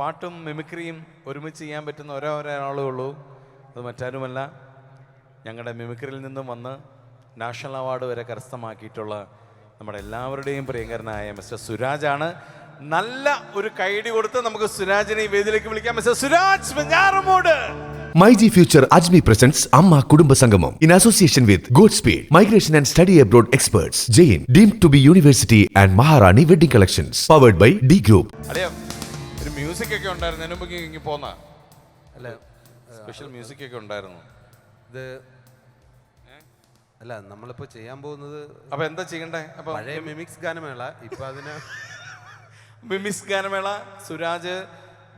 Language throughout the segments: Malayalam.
പാട്ടും മിമിക്രിയും ഒരുമിച്ച് ചെയ്യാൻ പറ്റുന്ന ഒരേ ഒരാളേ ഉള്ളൂ അത് മറ്റാരുമല്ല ഞങ്ങളുടെ മിമിക്രിയിൽ നിന്നും വന്ന് നാഷണൽ അവാർഡ് വരെ കരസ്ഥമാക്കിയിട്ടുള്ള നമ്മുടെ എല്ലാവരുടെയും പ്രിയങ്കരനായ മിസ്റ്റർ സുരാജാണ് നല്ല ഒരു കൈഡി കൊടുത്ത് നമുക്ക് സുരാജിനെ ഈ വേദിയിലേക്ക് വിളിക്കാം mister Suraj Venjaramoodu my G future Ajmi presence അമ്മ കുടുംബ സംഗമം in association with God speed migration and study abroad experts Jain deemed to be university and Maharani wedding collections powered by D group music ഒക്കെ ഉണ്ടായിരുന്നു എനുമ്പ് ഇങ്ങനെ പോന്ന അല്ല സ്പെഷ്യൽ മ്യൂസിക് ഒക്കെ ഉണ്ടായിരുന്നു ഇത് അല്ല നമ്മളിപ്പോ ചെയ്യാൻ പോകുന്നത് അപ്പൊ എന്താ ചെയ്യണ്ടേ അപ്പൊ പഴയ മിമിക്സ് ഗാനമേള ഇപ്പൊ അതിന് മിമിക്സ് ഗാനമേള സുരാജ്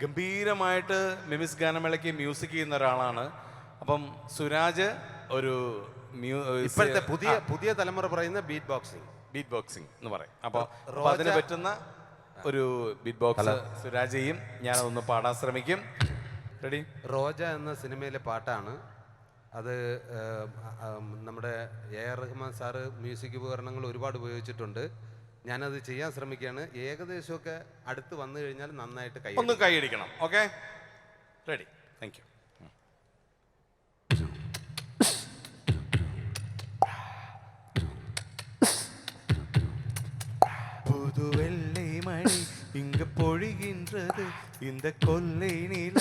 ഗംഭീരമായിട്ട് മിമിക്സ് ഗാനമേളയ്ക്ക് മ്യൂസിക് ചെയ്യുന്ന ഒരാളാണ് അപ്പം സുരാജ് ഒരു ഇപ്പോഴത്തെ പുതിയ പുതിയ തലമുറ പറയുന്ന ബീറ്റ് ബോക്സിംഗ് ബീറ്റ് ബോക്സിംഗ് എന്ന് പറയും അപ്പൊ അതിന് പറ്റുന്ന ഒരു ബിറ്റ് ബോക്സ് സുരാജ് ചെയ്യും ഞാനതൊന്ന് പാടാൻ ശ്രമിക്കും റെഡി റോജ എന്ന സിനിമയിലെ പാട്ടാണ് അത് നമ്മുടെ A R Rahman sir music ഉപകരണങ്ങൾ ഒരുപാട് ഉപയോഗിച്ചിട്ടുണ്ട് ഞാനത് ചെയ്യാൻ ശ്രമിക്കുകയാണ് ഏകദേശമൊക്കെ അടുത്ത് വന്നു കഴിഞ്ഞാൽ നന്നായിട്ട് കൈ ഒന്ന് കൈയടിക്കണം ഓക്കെ റെഡി താങ്ക് യു പുതുവെള്ളി மணி இங்கு பொழிகின்றது இந்த கொல்லை நில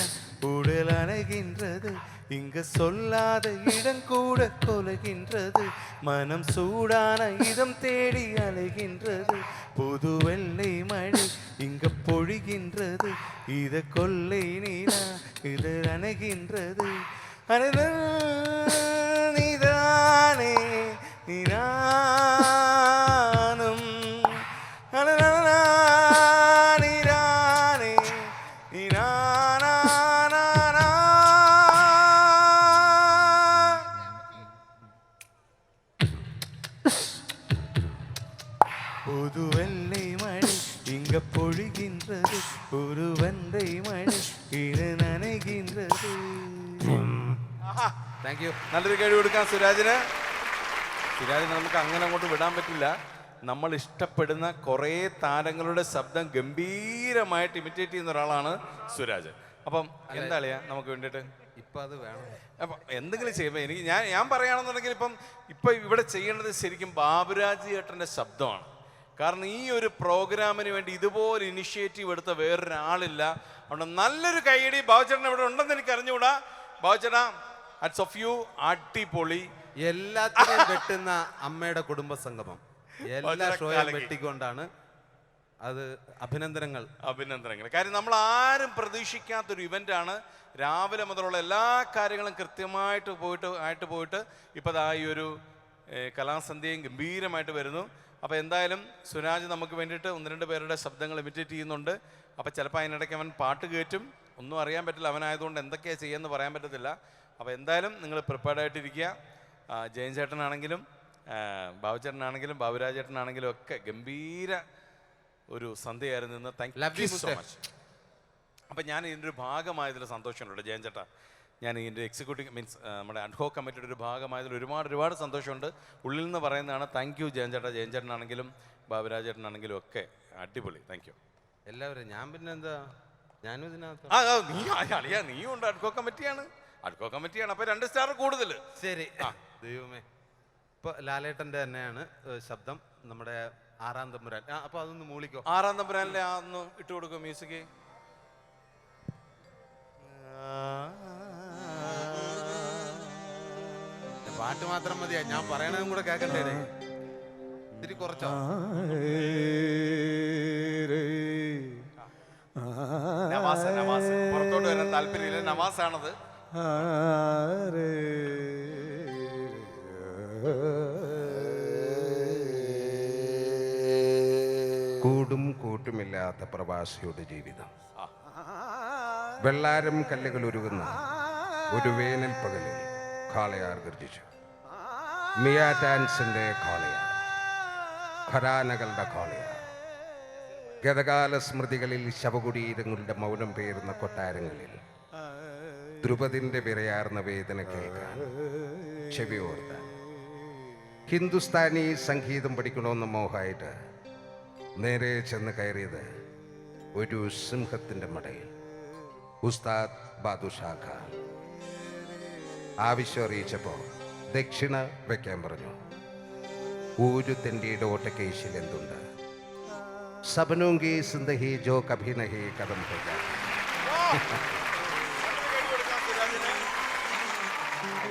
உடல் அணைகின்றது இங்கு சொல்லாத இடம் கூட கொலகின்றது மனம் சூடான இடம் தேடி அலைகின்றது புது வெள்ளை மழை இங்கு பொழிகின்றது இத கொல்லை நிலா இது அணைகின்றது அனைதான் താങ്ക് യു നല്ലൊരു കഴിവ് കൊടുക്കാം സുരാജിന് സുരാജിന് നമുക്ക് അങ്ങനെ അങ്ങോട്ട് വിടാൻ പറ്റില്ല നമ്മൾ ഇഷ്ടപ്പെടുന്ന കുറേ താരങ്ങളുടെ ശബ്ദം ഗംഭീരമായിട്ട് ഇമിറ്റേറ്റ് ചെയ്യുന്ന ഒരാളാണ് സുരാജ് അപ്പം എന്താ അളിയാ നമുക്ക് വേണ്ടിയിട്ട് ഇപ്പം അത് വേണം അപ്പൊ എന്തെങ്കിലും ചെയ്യുമ്പോൾ എനിക്ക് ഞാൻ ഞാൻ പറയുകയാണെന്നുണ്ടെങ്കിൽ ഇപ്പം ഇപ്പം ഇവിടെ ചെയ്യേണ്ടത് ശരിക്കും ബാബുരാജ് ഏട്ടൻ്റെ ശബ്ദമാണ് കാരണം ഈ ഒരു പ്രോഗ്രാമിന് വേണ്ടി ഇതുപോലെ ഇനിഷ്യേറ്റീവ് എടുത്ത വേറൊരാളില്ല അതുകൊണ്ട് നല്ലൊരു കൈയടി ബാബുചേട്ടൻ ഇവിടെ ഉണ്ടെന്ന് എനിക്ക് അറിഞ്ഞുകൂടാ ബാബുചേട്ടാ അറ്റ്സ് ഓഫ് യു അടിപൊളി എല്ലാത്തിനും വെട്ടുന്ന അമ്മയുടെ കുടുംബ സംഗമം എല്ലാ ഷോയും വെട്ടിക്കൊണ്ടാണ് അത് അഭിനന്ദനങ്ങൾ അഭിനന്ദനങ്ങൾ കാര്യം നമ്മൾ ആരും പ്രതീക്ഷിക്കാത്തൊരു ഇവന്റ് ആണ് രാവിലെ മുതലുള്ള എല്ലാ കാര്യങ്ങളും കൃത്യമായിട്ട് പോയിട്ട് ആയിട്ട് പോയിട്ട് ഇപ്പം ആ ഈ ഒരു കലാസന്ധ്യയും ഗംഭീരമായിട്ട് വരുന്നു അപ്പോൾ എന്തായാലും സുരാജ് നമുക്ക് വേണ്ടിയിട്ട് ഒന്ന് രണ്ട് പേരുടെ ശബ്ദങ്ങൾ ഇമിറ്റേറ്റ് ചെയ്യുന്നുണ്ട് അപ്പോൾ ചിലപ്പോൾ അതിനിടയ്ക്ക് അവൻ പാട്ട് കയറ്റും ഒന്നും അറിയാൻ പറ്റില്ല അവനായതുകൊണ്ട് എന്തൊക്കെയാണ് ചെയ്യുമെന്ന് പറയാൻ പറ്റത്തില്ല അപ്പോൾ എന്തായാലും നിങ്ങൾ പ്രിപ്പയർഡ് ആയിട്ടിരിക്കുക ജയൻ ചേട്ടനാണെങ്കിലും ബാബുചേട്ടനാണെങ്കിലും ബാബുരാജേട്ടനാണെങ്കിലും ഒക്കെ ഗംഭീര ഒരു സന്ധ്യയായിരുന്നു നിന്ന് താങ്ക് യു സോ മച്ച് അപ്പം ഞാൻ ഇതിൻ്റെ ഒരു ഭാഗമായതിൽ സന്തോഷമുണ്ട് ജയൻ ചേട്ടാ ഞാൻ ഇതിൻ്റെ എക്സിക്യൂട്ടീവ് മീൻസ് നമ്മുടെ അഡ്ഹോ കമ്മിറ്റിയുടെ ഒരു ഭാഗമായതിൽ ഒരുപാട് ഒരുപാട് സന്തോഷമുണ്ട് ഉള്ളിൽ നിന്ന് പറയുന്നതാണ് താങ്ക് യു ജയൻ ചേട്ടാ ജയൻ ചേട്ടനാണെങ്കിലും ബാബുരാജേട്ടനാണെങ്കിലും ഒക്കെ അടിപൊളി താങ്ക് യു എല്ലാവരും ഞാൻ പിന്നെ എന്താ ഞാനും ഇതിനകത്ത് ആ നീ അളിയാ നീ ഉണ്ട് അഡ്ഹോ കമ്മിറ്റിയാണ് അഡ്കോ കമ്മിറ്റിയാണ് അപ്പൊ രണ്ട് സ്റ്റാർ കൂടുതൽ ശരി ദൈവമേ ഇപ്പൊ ലാലേട്ടന്റെ തന്നെയാണ് ശബ്ദം നമ്മുടെ ആറാം തമ്പുരാൻ അപ്പൊ അതൊന്ന് മൂളിക്കോ ആറാം തമ്പുരാനിലെ ആ ഒന്ന് ഇട്ട് കൊടുക്കും മ്യൂസിക് പാട്ട് മാത്രം മതിയാ ഞാൻ പറയണതും കൂടെ കേൾക്കണ്ടേ ഇത്തിരി കുറച്ചോ നവാസ് നവാസ് പുറത്തോട്ട് വരാൻ താല്പര്യമില്ല നവാസാണത് കൂടും കൂട്ടുമില്ലാത്ത പ്രവാസിയുടെ ജീവിതം വെള്ളാരം കല്ലുകൾ ഒരുങ്ങുന്ന ഒരു വേനൽ പകലിൽ കാളയാർ ഗർജിച്ചു മിയാറ്റാൻസിന്റെ കാളയാർ ഖരാനകളുടെ കാളയാർ ഗതകാല സ്മൃതികളിൽ ശവകുടീരങ്ങളുടെ മൗനം പേരുന്ന കൊട്ടാരങ്ങളിൽ ധ്രുപതിൻ്റെ വിറയാർന്ന വേദന കേൾക്കാൻ ചെവി ഓർത്താൻ ഹിന്ദുസ്ഥാനി സംഗീതം പഠിക്കണമെന്ന് മോഹമായിട്ട് നേരെ ചെന്ന് കയറിയത് ഒരു സിംഹത്തിൻ്റെ മടയിൽ ഉസ്താദ് ബാദുഷാഖ ആവശ്യം അറിയിച്ചപ്പോൾ ദക്ഷിണ വയ്ക്കാൻ പറഞ്ഞു ഒരു തെണ്ടിയുടെ ഓട്ടക്കേശിൽ എന്തുണ്ട് സബനോങ്കി സിന്ദഹി ജോ കഭിനഹി കഥം പോകാം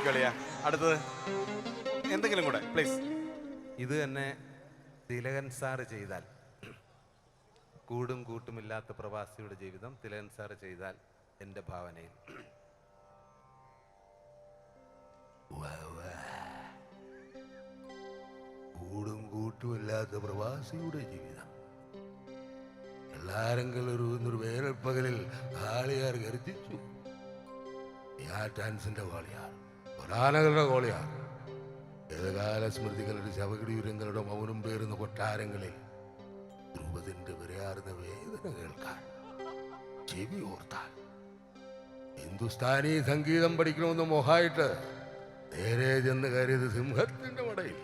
കളിയാ അടുത്തത് എന്തെങ്കിലും കൂടെ പ്ലീസ് ഇത് തന്നെ തിലകൻ സാറ് ചെയ്താൽ കൂടും കൂട്ടുമില്ലാത്ത പ്രവാസിയുടെ ജീവിതം തിലകൻ സാറ് ചെയ്താൽ എൻ്റെ ഭാവനയിൽ കൂടും കൂട്ടുമില്ലാത്ത പ്രവാസിയുടെ ജീവിതം എല്ലാരെങ്കിലും ഒരു വേനൽപ്പകലിൽ ആളിയാർ ഗർജിച്ചു ഞാൻ ആ വാളിയാണ് പടാനകളുടെ കോളിയാ ഏകകാല സ്മൃതികളുടെ ശവകിടീരങ്ങളുടെ മൗനം പേരുന്ന കൊട്ടാരങ്ങളിൽ ധ്രുവതിൻ്റെ വിരയാർന്ന വേദന കേൾക്കാൻ ചെവി ഓർത്താൽ ഹിന്ദുസ്ഥാനി സംഗീതം പഠിക്കണമെന്ന് മൊഹായിട്ട് നേരെ ചെന്ന് കയറിയത് സിംഹത്തിന്റെ മടയിൽ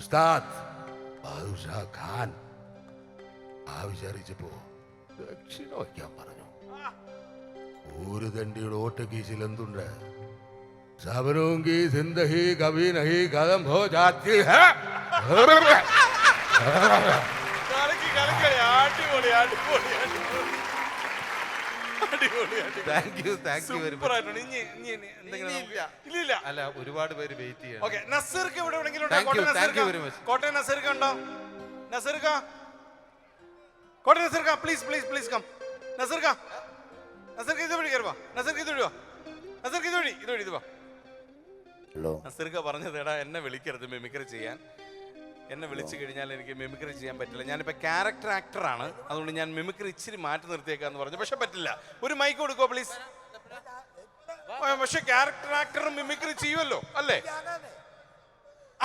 ഉസ്താദ് ബാദുഷാ ഖാൻ ആ ദക്ഷിണ വയ്ക്കാൻ പറഞ്ഞു ഒരു തണ്ടിയുടെ ഓട്ടക്കീശിൽ എന്തുണ്ട് सबरों की जिंदगी कभी नहीं खत्म हो जाती है thank you thank you very much അല്ല ഒരുപാട് പേര് വെയിറ്റ് ചെയ്യണം ഓക്കെ നസീർക്ക് ഇവിടെ എവിടെയെങ്കിലും ഉണ്ടോ കോട്ടയം നസീർക്ക് കോട്ടയം നസീർക്ക് ഉണ്ടോ നസീർക്ക കോട്ടയം നസീർക്ക പ്ലീസ് പ്ലീസ് പ്ലീസ് കം നസീർക്ക നസീർക്ക് ഇത് വഴി കയറുവാ നസീർക്ക് ഇത് വഴി വാ നസീർക്ക് ഇത് വഴി ഇത് വഴി ഇത് വാ നസീർക്ക് പറഞ്ഞത് എന്നെ വിളിക്കരുത് മിമിക്രി ചെയ്യാൻ എന്നെ വിളിച്ചു കഴിഞ്ഞാൽ എനിക്ക് മിമിക്രി ചെയ്യാൻ പറ്റില്ല ഞാനിപ്പോ ക്യാരക്ടർ ആക്ടറാണ് അതുകൊണ്ട് ഞാൻ മിമിക്രി ഇച്ചിരി മാറ്റി നിർത്തിയേക്കാന്ന് പറഞ്ഞു പക്ഷെ പറ്റില്ല ഒരു മൈക്ക് കൊടുക്കോ പ്ലീസ് പക്ഷെ ക്യാരക്ടർ ആക്ടറും മിമിക്രി ചെയ്യുമല്ലോ അല്ലേ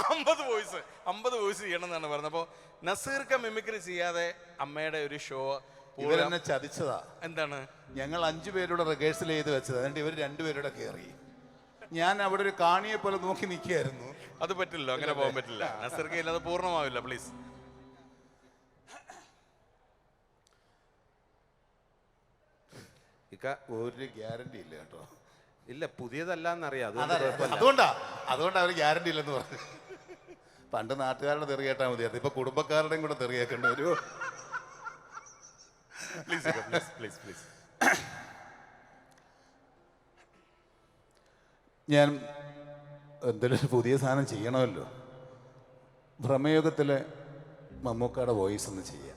അമ്പത് വോയിസ് അമ്പത് വോയിസ് ചെയ്യണം എന്നാണ് പറഞ്ഞത് അപ്പോൾ നസീർക്ക മിമിക്രി ചെയ്യാതെ അമ്മയുടെ ഒരു ഷോ ഇവരെന്നെ ചതിച്ചതാ എന്താണ് ഞങ്ങൾ അഞ്ചു പേരുടെ റിഹേഴ്സൽ ചെയ്ത് വെച്ചത് എന്നിട്ട് ഇവർ രണ്ടുപേരുടെ കയറി ഞാൻ അവിടെ ഒരു കാണിയെ പോലെ നോക്കി നിൽക്കുകയായിരുന്നു അത് പറ്റില്ലല്ലോ അങ്ങനെ പോകാൻ പറ്റില്ല നസർക്ക് അത് പൂർണ്ണമാവില്ല പ്ലീസ് ഒരു ഗ്യാരണ്ടി ഇല്ല കേട്ടോ ഇല്ല പുതിയതല്ല എന്നറിയാം അതുകൊണ്ടാ അതുകൊണ്ടാ അവര് ഗ്യാരണ്ടി ഇല്ലെന്ന് പറഞ്ഞു പണ്ട് നാട്ടുകാരുടെ തെറി കേട്ടാ മതിയായിരുന്നു ഇപ്പൊ കുടുംബക്കാരുടെയും കൂടെ തെറി കേൾക്കേണ്ടി വരും പ്ലീസ് പ്ലീസ് പ്ലീസ് പ്ലീസ് ഞാൻ എന്തെങ്കിലും പുതിയ സാധനം ചെയ്യണമല്ലോ ഭ്രമയുഗത്തിലെ മമ്മൂക്കയുടെ വോയിസ് ഒന്ന് ചെയ്യാം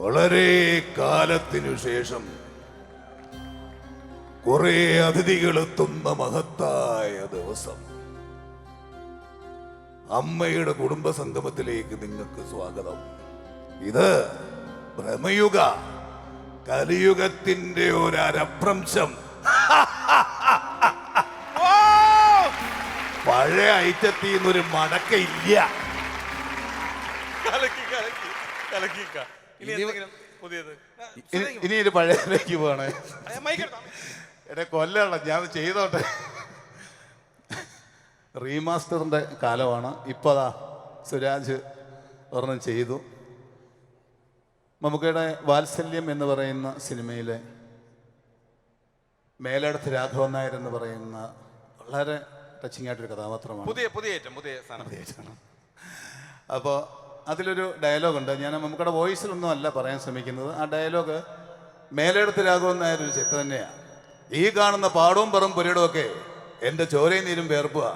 വളരെ കാലത്തിനു ശേഷം കുറെ അതിഥികളെത്തുന്ന മഹത്തായ ദിവസം അമ്മയുടെ കുടുംബ സംഗമത്തിലേക്ക് നിങ്ങൾക്ക് സ്വാഗതം ഇത് ഭ്രമയുഗ കലിയുഗത്തിന്റെ ഒരപ്രംശം പഴയ ഐറ്റത്തിൽ നിന്നൊരു മടക്ക ഇല്ല ഇനി ഒരു പഴയ പോകണേ എടെ കൊല്ലണം ഞാൻ ചെയ്തോട്ടെ റീമാസ്റ്ററിൻ്റെ കാലമാണ് ഇപ്പോൾ അതാ സുരാജ് ഒരെണ്ണം ചെയ്തു മമ്മൂക്കയുടെ വാത്സല്യം എന്ന് പറയുന്ന സിനിമയിലെ മേലടത്ത് രാഘവൻ നായർ എന്ന് പറയുന്ന വളരെ ടച്ചിങ് ആയിട്ടൊരു കഥാപാത്രമാണ് പുതിയ പുതിയ പുതിയ സ്ഥാനം അപ്പോൾ അതിലൊരു ഡയലോഗുണ്ട് ഞാൻ മമ്മൂക്കയുടെ വോയിസിലൊന്നും അല്ല പറയാൻ ശ്രമിക്കുന്നത് ആ ഡയലോഗ് മേലെടുത്ത് രാഘവൻ നായർ ഒരു ചിത്രം തന്നെയാണ് ഈ കാണുന്ന പാടവും പറമ്പുരയിടും ഒക്കെ എൻ്റെ ചോരയും നീരും വേർപ്പുക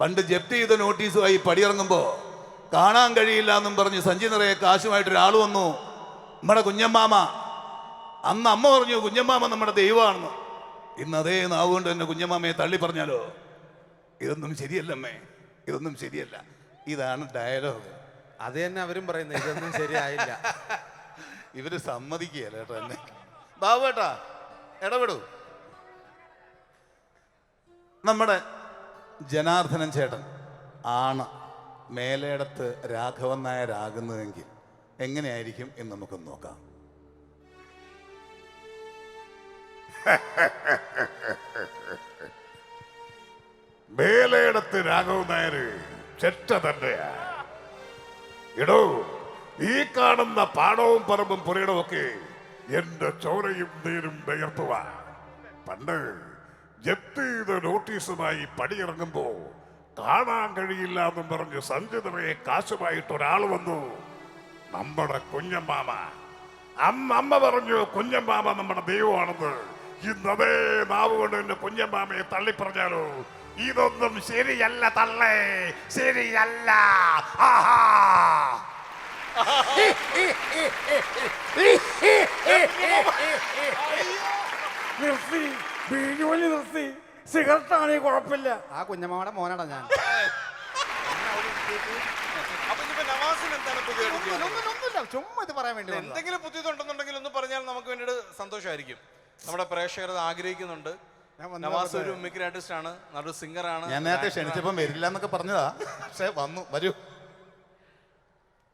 പണ്ട് ജപ്തി ചെയ്ത നോട്ടീസുമായി പടിയിറങ്ങുമ്പോൾ കാണാൻ കഴിയില്ല എന്നും പറഞ്ഞ് സഞ്ചി നിറയെ കാശുമായിട്ട് ഒരാൾ വന്നു നമ്മുടെ കുഞ്ഞമ്മാമ അന്ന് അമ്മ പറഞ്ഞു കുഞ്ഞമ്മാമ നമ്മുടെ ദൈവമാണെന്ന് ഇന്ന് അതേ നാവുകൊണ്ട് തന്നെ കുഞ്ഞമ്മാമയെ തള്ളി പറഞ്ഞാലോ ഇതൊന്നും ശരിയല്ലമ്മേ ഇതൊന്നും ശരിയല്ല ഇതാണ് ഡയലോഗ് അത് തന്നെ അവരും പറയുന്നത് ഇതൊന്നും ശരിയായില്ല ഇവര് സമ്മതിക്കുകയല്ല കേട്ടോ എന്നെ ഏട്ടാ ഇടപെടൂ നമ്മുടെ ജനാർദ്ദനൻ ചേട്ടൻ ആണ് മേലയിടത്ത് രാഘവൻ നായരാകുന്നതെങ്കിൽ എങ്ങനെയായിരിക്കും എന്ന് നമുക്ക് നോക്കാം മേലയിടത്ത് രാഘവൻ നായർ ചെറ്റ തന്നെയാ ഇടോ ഈ കാണുന്ന പാടവും പറമ്പും പുരയിടവും ഒക്കെ എന്റെ ചോരയും നീരും വിയർത്തുവാ പണ്ട് ജപ്തി ചെയ്ത നോട്ടീസുമായി പടിയിറങ്ങുമ്പോ കാണാൻ കഴിയില്ല എന്നും പറഞ്ഞ് സഞ്ജിതറയെ കാശുമായിട്ട് ഒരാൾ വന്നു നമ്മുടെ കുഞ്ഞമ്മാമ അമ്മ അമ്മ പറഞ്ഞു കുഞ്ഞമ്മാമ നമ്മുടെ ദൈവമാണെന്ന് ഇന്നതേ അതേ നാവ് കൊണ്ട് എന്നെ കുഞ്ഞമ്മാമയെ തള്ളിപ്പറഞ്ഞാലോ ഇതൊന്നും ശരിയല്ല തള്ളേ ശരിയല്ല ആഹാ ബീജോലി നിർത്തി സിഗരറ്റ് ആണെങ്കിൽ കുഴപ്പമില്ല ആ കുഞ്ഞമ്മയുടെ മോനാടാ ഞാൻ അപ്പൊ ചുമ്മാ വേണ്ടി എന്തെങ്കിലും പുതിയതുണ്ടെന്നുണ്ടെങ്കിൽ ഒന്ന് പറഞ്ഞാൽ നമുക്ക് വേണ്ടിയിട്ട് സന്തോഷമായിരിക്കും നമ്മുടെ പ്രേക്ഷകർ അത് ആഗ്രഹിക്കുന്നുണ്ട് ഞാൻ നവാസ് ഒരു മിമിക്രി ആർട്ടിസ്റ്റ് ആണ് നല്ലൊരു സിംഗർ ആണ് ഞാൻ നേരത്തെ ക്ഷണിച്ചപ്പം വരില്ല എന്നൊക്കെ പറഞ്ഞതാ പക്ഷെ വന്നു വരൂ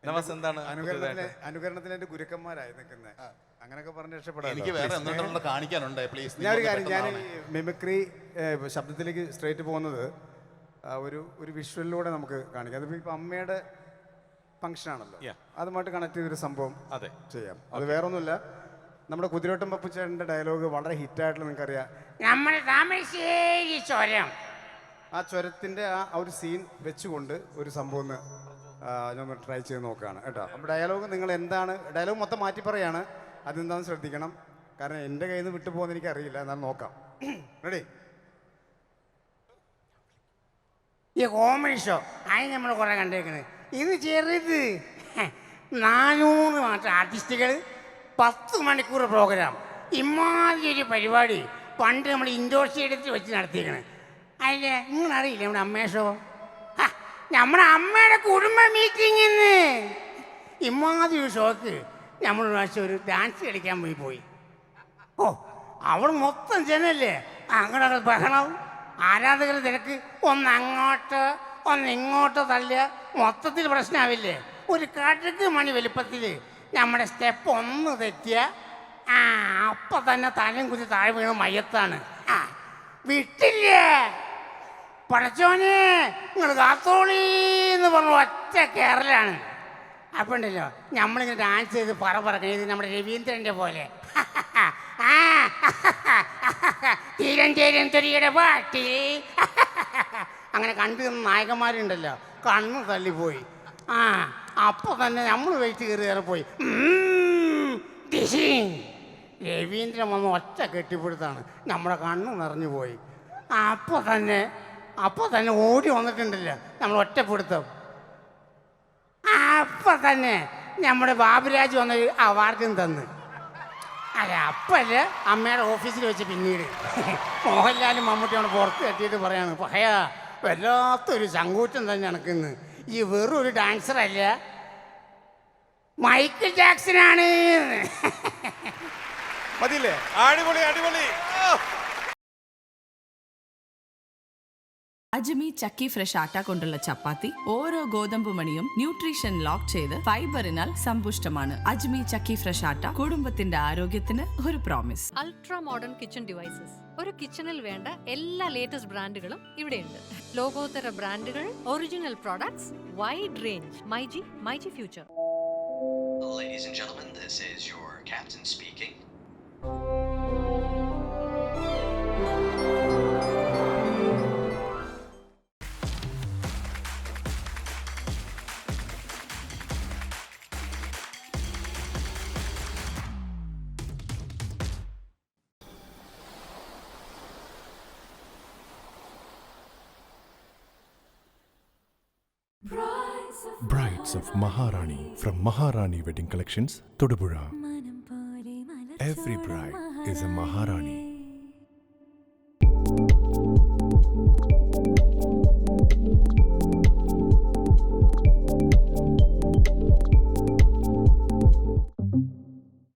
നവാസ് എന്താണ് അനുകരണത്തിന്റെ അനുകരണത്തിന് അനുകരണത്തിന് എന്റെ ഗുരുക്കന്മാരായി നിൽക്കുന്നത് അങ്ങനെയൊക്കെ പറഞ്ഞ് രക്ഷപ്പെടാം എനിക്ക് വേറെ എന്തെങ്കിലും കാണിക്കാനുണ്ട് പ്ലീസ് ഞാനൊരു കാര്യം ഞാൻ മിമിക്രി ശബ്ദത്തിലേക്ക് സ്ട്രേറ്റ് പോകുന്നത് ഒരു ഒരു വിഷ്വലിലൂടെ നമുക്ക് കാണിക്കാം അതിപ്പോൾ ഇപ്പം അമ്മയുടെ ഫംഗ്ഷൻ ആണല്ലോ അതുമായിട്ട് കണക്ട് ചെയ്തൊരു സംഭവം അതെ ചെയ്യാം അത് വേറൊന്നുമില്ല നമ്മുടെ കുതിരോട്ടം പപ്പുച്ചേട്ടൻ്റെ ഡയലോഗ് വളരെ ഹിറ്റായിട്ടുള്ള നിങ്ങൾക്കറിയാം നമ്മൾ താമരശ്ശേരി ചുരം ആ ചുരത്തിൻ്റെ ആ ഒരു സീൻ വെച്ചുകൊണ്ട് ഒരു സംഭവം ഒന്ന് ഞാൻ ട്രൈ ചെയ്ത് നോക്കുകയാണ് കേട്ടോ അപ്പോൾ ഡയലോഗ് നിങ്ങൾ എന്താണ് ഡയലോഗ് മൊത്തം മാറ്റി പറയാണ് അതെന്താണെന്ന് ശ്രദ്ധിക്കണം കാരണം എൻ്റെ കയ്യിൽ നിന്ന് വിട്ടു പോകുന്ന എനിക്കറിയില്ല എന്നാൽ നോക്കാം റെഡി ഈ കോമഡി ഷോ നമ്മൾ കുറേ കണ്ടേക്കുന്നത് ഇത് ചെറുത് നാനൂറ് മാത്രം ആർട്ടിസ്റ്റുകൾ പത്ത് മണിക്കൂർ പ്രോഗ്രാം ഇമാതിരി ഒരു പരിപാടി പണ്ട് നമ്മൾ ഇൻഡോർ സ്റ്റേഡിയത്തിൽ വെച്ച് നടത്തിയേക്കണേ അതിൻ്റെ നിങ്ങളറിയില്ല നമ്മുടെ അമ്മേഷോ നമ്മുടെ അമ്മയുടെ കുടുംബ മീറ്റിംഗിന്ന് ഇമാതിരി ഷോക്ക് നമ്മൾ പ്രാവശ്യം ഒരു ഡാൻസ് കളിക്കാൻ പോയി പോയി ഓ അവിടെ മൊത്തം ജനല്ലേ അങ്ങോട്ട് ബഹളം ആരാധകർ തിരക്ക് ഒന്ന് അങ്ങോട്ട് ഒന്ന് ഇങ്ങോട്ട് തള്ളിയ മൊത്തത്തിൽ പ്രശ്നമാവില്ലേ ഒരു കടുക്ക് മണി വലുപ്പത്തിൽ നമ്മുടെ സ്റ്റെപ്പ് ഒന്ന് തെറ്റിയ ആ അപ്പം തന്നെ തലയും കുത്തി താഴെ വീണ മയ്യത്താണ് ആ വിട്ടില്ലേ പടച്ചോനെ നിങ്ങൾ കാത്തോളീ എന്ന് പറഞ്ഞു ഒറ്റ കേരളാണ് അപ്പം ഉണ്ടല്ലോ നമ്മളിങ്ങനെ ഡാൻസ് ചെയ്ത് പറ പറക്കണം ഇത് നമ്മുടെ രവീന്ദ്രൻ്റെ പോലെ തീരം തീരം തുരിയുടെ പാട്ടി അങ്ങനെ കണ്ടു നിന്ന് നായകന്മാരുണ്ടല്ലോ കണ്ണ് തള്ളിപ്പോയി ആ അപ്പോൾ തന്നെ നമ്മൾ വെയിറ്റ് കയറി കയറി പോയി രവീന്ദ്രൻ വന്ന് ഒറ്റ കെട്ടിപ്പിടുത്താണ് നമ്മുടെ കണ്ണ് നിറഞ്ഞു പോയി അപ്പോൾ തന്നെ അപ്പോൾ തന്നെ ഓടി വന്നിട്ടുണ്ടല്ലോ നമ്മൾ ഒറ്റപ്പെടുത്തും അപ്പം തന്നെ നമ്മുടെ ബാബുരാജ് വന്ന അവാർഡും തന്ന് അല്ല അപ്പല്ലേ അമ്മയുടെ ഓഫീസിൽ വെച്ച് പിന്നീട് മോഹൻലാലും മമ്മൂട്ടിയാണ് പുറത്ത് കെട്ടിയിട്ട് പറയാണ് പഹയാ വല്ലാത്തൊരു ചങ്കൂറ്റം തന്നെ നടക്കുന്നു ഈ വെറും ഒരു ഡാൻസർ അല്ല മൈക്കിൾ ജാക്സനാണ് മതിയില്ലേ അടിപൊളി അടിപൊളി അജ്മി ചക്കി ഫ്രഷ് ആട്ട കൊണ്ടുള്ള ചപ്പാത്തി ഓരോ ഗോതമ്പ് മണിയും ന്യൂട്രീഷൻ ലോക്ക് ചെയ്ത് ഫൈബറിനാൽ സമ്പുഷ്ടമാണ് അജ്മി ചക്കി ഫ്രഷ് ആട്ട കുടുംബത്തിന്റെ ആരോഗ്യത്തിന് ഒരു promise ultra modern kitchen devices ഒരു കിച്ചണിൽ വേണ്ട എല്ലാ ലേറ്റസ്റ്റ് ബ്രാൻഡുകളും ഇവിടെയുണ്ട് ലോകോത്തര ബ്രാൻഡുകൾ original products wide range my G my G future Ladies and gentlemen, this is your captain speaking. of Maharani from Maharani Wedding Collections, Todupuzha. Every bride is a Maharani.